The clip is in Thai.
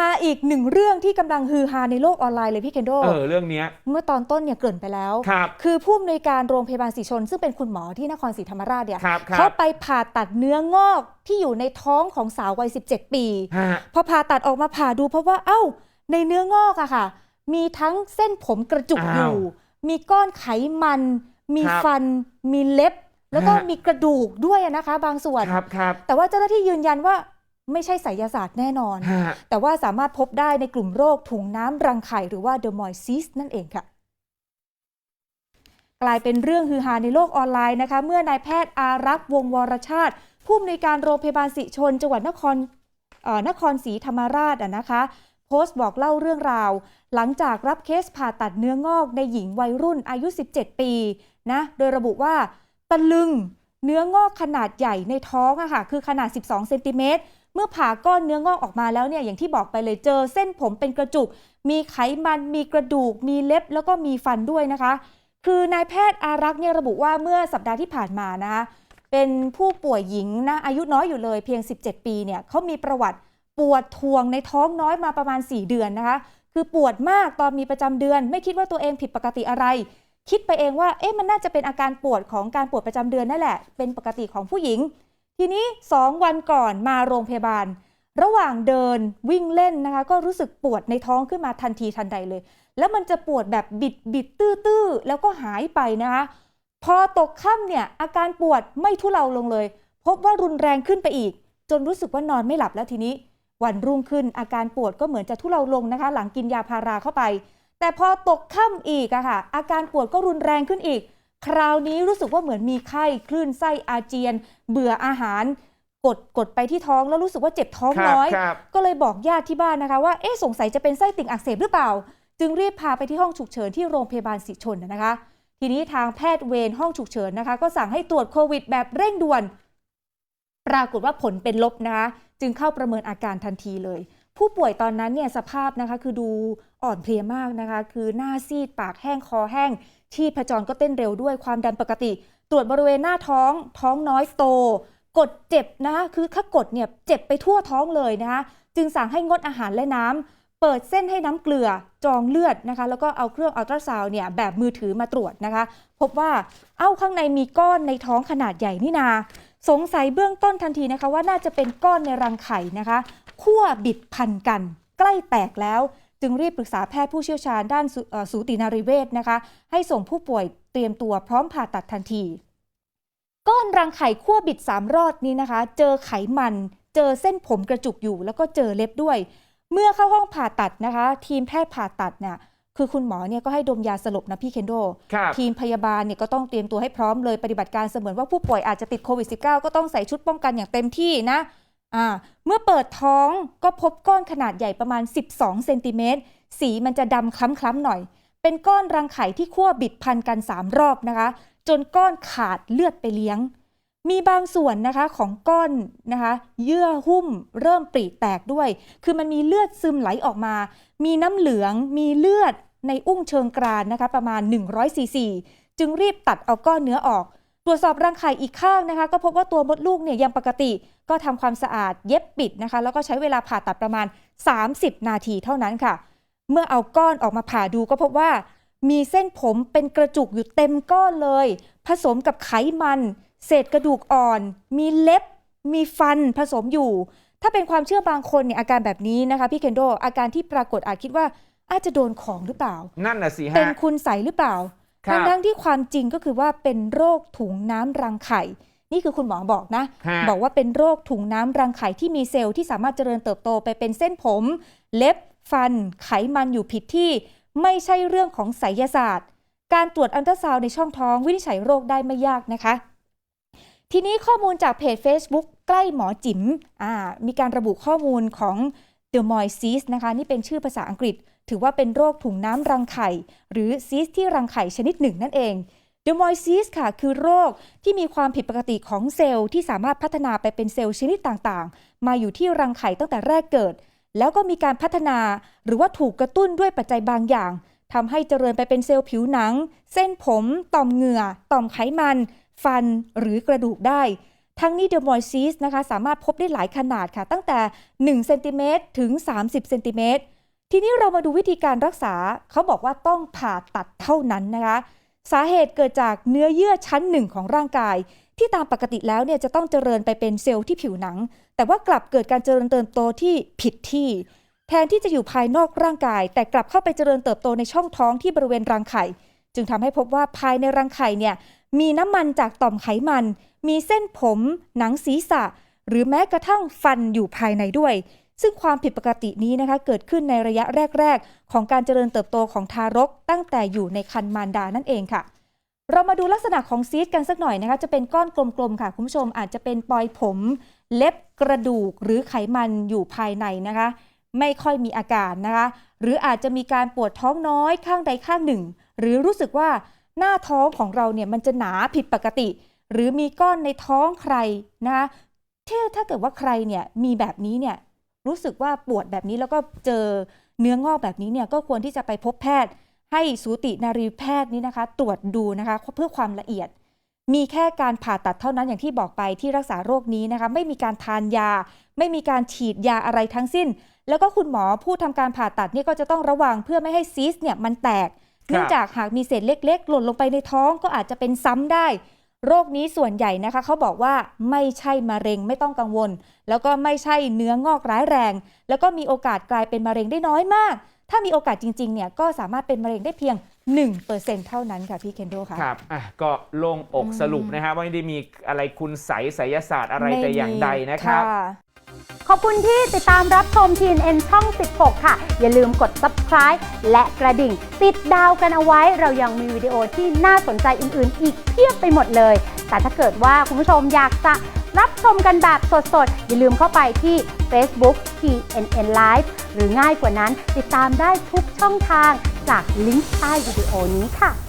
มาอีกหนึ่งเรื่องที่กำลังฮือฮาในโลกออนไลน์เลยพี่เคนโดเออเรื่องเนี้ย เมื่อตอนต้นเนี่ยเกริ่นไปแล้วครับคือผู้อำนวยการโรงพยาบาลศรีชน ซึ่งเป็นคุณหมอที่นครศรีธรรมราชเนี่ยครับครับ เขาไปผ่าตัดเนื้องอกที่อยู่ในท้องของสาววัย 17 ปี ฮะ พอผ่าตัดออกมาผ่าดูเพราะว่าเอ้า ในเนื้องอกอะค่ะ มีทั้งเส้นผมกระจุกออ้าวยู่ มีก้อนไขมัน มีครับฟัน มีเล็บ แล้วก็ฮะ มีกระดูกด้วยอะนะคะ บางส่วน ครับครับแต่ว่าเจ้าหน้าที่ยืนยันว่า ไม่ใช่ไสยศาสตร์แน่นอนฮะแต่ว่าสามารถพบได้ในกลุ่มโรคถุงน้ำรังไข่หรือว่า d e r m o i s i s นั่นเองค่ะ กลายเป็นเรื่องฮือฮาในโลกออนไลน์นะคะ เมื่อนายแพทย์อารักษ์วงศ์วรชาติ ผู้อำนวยการโรงพยาบาลสิชน จังหวัดนครเอ่อนครศรีธรรมราชอะนะคะ โพสต์บอกเล่าเรื่องราว หลังจากรับเคสผ่าตัดเนื้องอกในหญิงวัยรุ่นอายุ 17 ปีนะโดยระบุว่าตะลึงเนื้องอกขนาดใหญ่ในท้องอะค่ะคือขนาด 12 เซนติเมตร เมื่อผ่าก้อนเนื้องอกออกมาแล้วเนี่ยอย่างที่บอกไปเลยเจอเส้นผมเป็นกระจุก มีไขมัน มีกระดูก มีเล็บ แล้วก็มีฟันด้วยนะคะ คือนายแพทย์อารักษ์เนี่ยระบุว่าเมื่อสัปดาห์ที่ผ่านมานะคะเป็นผู้ป่วยหญิงนะอายุน้อยอยู่เลยเพียง 17 ปีเนี่ยเขามีประวัติปวดทวงในท้องน้อยมาประมาณ 4 เดือนนะคะ คือปวดมากตอนมีประจำเดือน ไม่คิดว่าตัวเองผิดปกติอะไร คิดไปเองว่าเอ๊ะมันน่าจะเป็นอาการปวดของการปวดประจำเดือนนั่นแหละ เป็นปกติของผู้หญิง ทีนี้ 2 วันก่อนมาโรงพยาบาล ระหว่างเดินวิ่งเล่นนะคะ ก็รู้สึกปวดในท้องขึ้นมาทันทีทันใดเลย แล้วมันจะปวดแบบบิดบิดตื้อๆ แล้วก็หายไปนะคะ พอตกค่ำเนี่ยอาการปวดไม่ทุเลาลงเลย พบว่ารุนแรงขึ้นไปอีก จนรู้สึกว่านอนไม่หลับแล้วทีนี้ วันรุ่งขึ้นอาการปวดก็เหมือนจะทุเลาลงนะคะ หลังกินยาพาราเข้าไป แต่พอตกค่ำอีกอะค่ะอาการปวดก็รุนแรงขึ้นอีก คราวนี้รู้สึกว่าเหมือนมีไข้คลื่นไส้อาเจียน เบื่ออาหารกดกดไปที่ท้องแล้วรู้สึกว่าเจ็บท้องครับน้อยครับก็เลยบอกญาติที่บ้านนะคะว่าเอ๊ะสงสัยจะเป็นไส้ติ่งอักเสบหรือเปล่า จึงรีบพาไปที่ห้องฉุกเฉินที่โรงพยาบาลศรีชนนะคะ ทีนี้ทางแพทย์เวรห้องฉุกเฉินนะคะ ก็สั่งให้ตรวจโควิดแบบเร่งด่วน ปรากฏว่าผลเป็นลบนะคะ จึงเข้าประเมินอาการทันทีเลย ผู้ป่วยตอนนั้นเนี่ยสภาพนะคะคือดูอ่อนเพลียมากนะคะ คือหน้าซีดปากแห้งคอแห้ง ที่พจรก็เต้นเร็วด้วยความดันปกติ ตรวจบริเวณหน้าท้อง ท้องน้อยโต กดเจ็บนะคะคือถ้ากดเนี่ยเจ็บไปทั่วท้องเลยนะคะจึงสั่งให้งดอาหารและน้ำเปิดเส้นให้น้ำเกลือจองเลือดนะคะ แล้วก็เอาเครื่องอัลตราซาวน์เนี่ยแบบมือถือมาตรวจนะคะ พบว่าเอ้าข้างในมีก้อนในท้องขนาดใหญ่นี่นา สงสัยเบื้องต้นทันทีนะคะว่าน่าจะเป็นก้อนในรังไข่นะคะ ขั้วบิดพันกัน ใกล้แตกแล้ว จึงรีบปรึกษาแพทย์ผู้เชี่ยวชาญด้านสูเอ่อสูตินารีเวชนะคะ ให้ส่งผู้ป่วยเตรียมตัวพร้อมผ่าตัดทันที ก้อนรังไข่ขั้วบิดสามรอดนี้นะคะ เจอไขมัน เจอเส้นผมกระจุกอยู่ แล้วก็เจอเล็บด้วย เมื่อเข้าห้องผ่าตัดนะคะ ทีมแพทย์ผ่าตัดเนี่ยคือคุณหมอเนี่ยก็ให้ดมยาสลบนะพี่เคนโดครับทีมพยาบาลเนี่ยก็ต้องเตรียมตัวให้พร้อมเลยปฏิบัติการเสมือนว่าผู้ป่วยอาจจะติดโควิด -19 ก็ต้องใส่ชุดป้องกันอย่างเต็มที่นะอ่า เมื่อเปิดท้องก็พบก้อนขนาดใหญ่ประมาณ 12 เซนติเมตร สีมันจะดำคล้ำๆหน่อย เป็นก้อนรังไข่ที่ขั้วบิดพันกัน 3 รอบนะคะ จนก้อนขาดเลือดไปเลี้ยง มีบางส่วนนะคะของก้อนนะคะ เยื่อหุ้มเริ่มปริแตกด้วย คือมันมีเลือดซึมไหลออกมา มีน้ำเหลือง มีเลือดในอุ้งเชิงกรานนะคะ ประมาณ100ซีซีจึงรีบตัดเอาก้อนเนื้อออก ตรวจสอบรังไข่อีกข้างนะคะ ก็พบว่าตัวมดลูกเนี่ยยังปกติ ก็ทำความสะอาดเย็บปิดนะคะ แล้วก็ใช้เวลาผ่าตัดประมาณ 30 นาทีเท่านั้นค่ะ เมื่อเอาก้อนออกมาผ่าดูก็พบว่า มีเส้นผมเป็นกระจุกอยู่เต็มก้อนเลย ผสมกับไขมัน เศษกระดูกอ่อน มีเล็บ มีฟันผสมอยู่ ถ้าเป็นความเชื่อบางคนเนี่ยอาการแบบนี้นะคะพี่เคนโดอาการที่ปรากฏอาจคิดว่าอาจจะโดนของหรือเปล่า นั่นน่ะสิเป็นฮะคุณใสหรือเปล่า ครับทั้งๆที่ความจริงก็คือว่าเป็นโรคถุงน้ำรังไข่ นี่คือคุณหมอบอกนะฮะบอกว่าเป็นโรคถุงน้ำรังไข่ที่มีเซลล์ที่สามารถเจริญเติบโตไปเป็นเส้นผม เล็บฟัน ไขมันอยู่ผิดที่ ไม่ใช่เรื่องของไสยศาสตร์ การตรวจอัลตราซาวน์ในช่องท้องวินิจฉัยโรคได้ไม่ยากนะคะ ทีนี้ข้อมูลจากเพจ Facebook ใกล้หมอจิ๋มอ่ามีการระบุข้อมูลของ The m o i s i s นะคะ นี่เป็นชื่อภาษาอังกฤษ ถือว่าเป็นโรคถุงน้ำรังไข่ หรือซีสที่รังไข่ชนิดหนึ่งนั่นเอง The m o i s i s ค่ะ คือโรคที่มีความผิดปกติของเซลล์ที่สามารถพัฒนาไปเป็นเซลล์ชนิดต่างๆ มาอยู่ที่รังไข่ตั้งแต่แรกเกิด แล้วก็มีการพัฒนาหรือว่าถูกกระตุ้นด้วยปัจจัยบางอย่างทำให้เจริญไปเป็นเซลล์ผิวหนัง เส้นผม ต่อมเหงื่อ ต่อมไขมัน ฟันหรือกระดูกได้ ทั้งนี้เดอมอยซีสนะคะสามารถพบได้หลายขนาดค่ะ ตั้งแต่1เซนติเมตรถึง 30เซนติเมตร ทีนี้เรามาดูวิธีการรักษาเขาบอกว่าต้องผ่าตัดเท่านั้นนะคะ สาเหตุเกิดจากเนื้อเยื่อชั้นหนึ่งของร่างกาย ที่ตามปกติแล้วเนี่ยจะต้องเจริญไปเป็นเซลล์ที่ผิวหนัง แต่ว่ากลับเกิดการเจริญเติบโตที่ผิดที่ แทนที่จะอยู่ภายนอกร่างกาย แต่กลับเข้าไปเจริญเติบโตในช่องท้องที่บริเวณรังไข่ จึงทำให้พบว่าภายในรังไข่เนี่ยมีน้ำมันจากต่อมไขมัน มีเส้นผม หนังศีรษะ หรือแม้กระทั่งฟันอยู่ภายในด้วย ซึ่งความผิดปกตินี้นะคะเกิดขึ้นในระยะแรก ๆ ของการเจริญเติบโตของทารก ตั้งแต่อยู่ในครรภ์มารดานั่นเองค่ะ เรามาดูลักษณะของซีสกันสักหน่อยนะคะ จะเป็นก้อนกลมๆค่ะ คุณผู้ชมอาจจะเป็นปลอยผม เล็บกระดูกหรือไขมันอยู่ภายในนะคะ ไม่ค่อยมีอาการนะคะ หรืออาจจะมีการปวดท้องน้อยข้างใดข้างหนึ่ง หรือรู้สึกว่าหน้าท้องของเราเนี่ยมันจะหนาผิดปกติ หรือมีก้อนในท้องใครนะคะที่ถ้าเกิดว่าใครเนี่ยมีแบบนี้เนี่ย รู้สึกว่าปวดแบบนี้แล้วก็เจอเนื้องอกแบบนี้เนี่ยก็ควรที่จะไปพบแพทย์ ให้สูตินารีแพทย์นี้นะคะ ตรวจดูนะคะเพื่อความละเอียด มีแค่การผ่าตัดเท่านั้นอย่างที่บอกไปที่รักษาโรคนี้นะคะ ไม่มีการทานยา ไม่มีการฉีดยาอะไรทั้งสิ้น แล้วก็คุณหมอผู้ทำการผ่าตัดนี่ก็จะต้องระวังเพื่อไม่ให้ซีสต์เนี่ยมันแตกเนื่องจากหากมีเศษเล็ก ๆ หล่นลงไปในท้องก็อาจจะเป็นซ้ำได้ โรคนี้ส่วนใหญ่นะคะเขาบอกว่าไม่ใช่มะเร็งไม่ต้องกังวล แล้วก็ไม่ใช่เนื้องอกร้ายแรง แล้วก็มีโอกาสกลายเป็นมะเร็งได้น้อยมาก ถ้ามีโอกาสจริงๆเนี่ยก็สามารถเป็นมะเร็งได้เพียง 1%เท่านั้นค่ะพี่เคนโดค่ะ ครับอะก็โล่งอกอืมสรุปนะฮะว่าไม่ได้มีอะไรคุณใสยไสยศาสตร์อะไรม่แต่อย่างมีใดนะครับ ขอบคุณที่ติดตามรับชม TNN ช่อง 16 ค่ะ อย่าลืมกด subscribe และกระดิ่ง ติดดาวกันเอาไว้ เรายังมีวิดีโอที่น่าสนใจอื่นๆ อีกเพียบไปหมดเลย แต่ถ้าเกิดว่าคุณผู้ชมอยากจะรับชมกันแบบสดๆ อย่าลืมเข้าไปที่ Facebook TNN Live หรือง่ายกว่านั้น ติดตามได้ทุกช่องทางจากลิงก์ใต้วิดีโอนี้ค่ะ